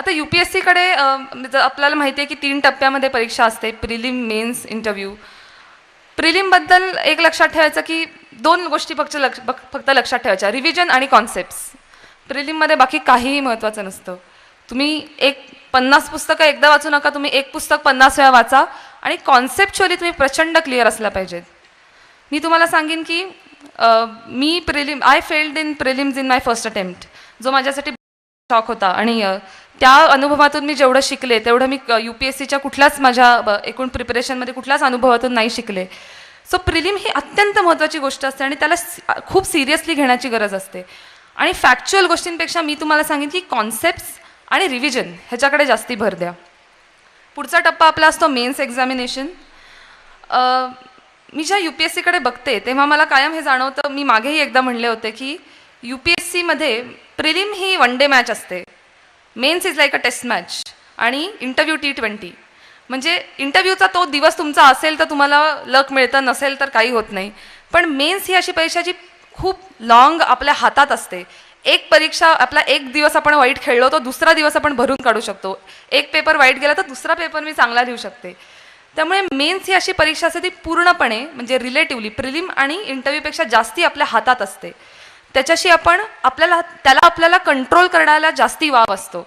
आता you P S सीकडे म्हणजे आपल्याला माहिती आहे की तीन टप्प्यामध्ये परीक्षा असते प्रिलिम मेन्स इंटरव्ह्यू. प्रिलिमबद्दल एक लक्षात ठेवायचं की दोन गोष्टी फक्त लक्ष फक्त लक्षात ठेवायच्या रिव्हिजन आणि कॉन्सेप्ट्स. प्रिलिममध्ये बाकी काहीही महत्त्वाचं नसतं. तुम्ही एक पन्नास पुस्तकं एकदा वाचू नका तुम्ही एक पुस्तक पन्नास वेळा वाचा आणि कॉन्सेप्च्युअली तुम्ही प्रचंड क्लिअर असल्या पाहिजेत. मी तुम्हाला सांगेन की मी prelim I failed in prelims in my first attempt जो माझ्यासाठी शॉक होता. आणि त्या अनुभवातून मी जेवढं शिकले तेवढं मी यू पी एस सीच्या कुठल्याच माझ्या एकूण प्रिपरेशनमध्ये कुठल्याच अनुभवातून नाही शिकले. सो प्रिलिम ही अत्यंत महत्त्वाची गोष्ट असते आणि त्याला खूप सिरियसली घेण्याची गरज असते. आणि फॅक्च्युअल गोष्टींपेक्षा मी तुम्हाला सांगेन की कॉन्सेप्ट्स आणि रिव्हिजन ह्याच्याकडे जास्ती भर द्या. पुढचा टप्पा आपला असतो मेन्स एक्झामिनेशन. मी ज्या यू पी एस सीकडे बघते तेव्हा मला कायम हे जाणवतं मी मागेही एकदा म्हणले होते की यू पी एस सीमध्ये प्रिलिम ही वन डे मॅच असते. Mains is like a test match आणि इंटरव्ह्यू टी ट्वेंटी म्हणजे इंटरव्ह्यूचा तो दिवस तुमचा असेल तर तुम्हाला लक मिळतं नसेल तर काही होत नाही. पण मेन्स ही अशी परीक्षा जी खूप लॉंग आपल्या हातात असते. एक परीक्षा आपला एक दिवस आपण वाईट खेळलो तो दुसरा दिवस आपण भरून काढू शकतो. एक पेपर वाईट गेला तर दुसरा पेपर मी चांगला लिहू शकते. त्यामुळे मेन्स ही अशी परीक्षा असते ती पूर्णपणे म्हणजे रिलेटिव्हली प्रिलिम आणि इंटरव्ह्यूपेक्षा जास्ती आपल्या हातात असते. त्याच्याशी आपण आपल्याला त्याला आपल्याला कंट्रोल करण्याला जास्ती वाव असतो.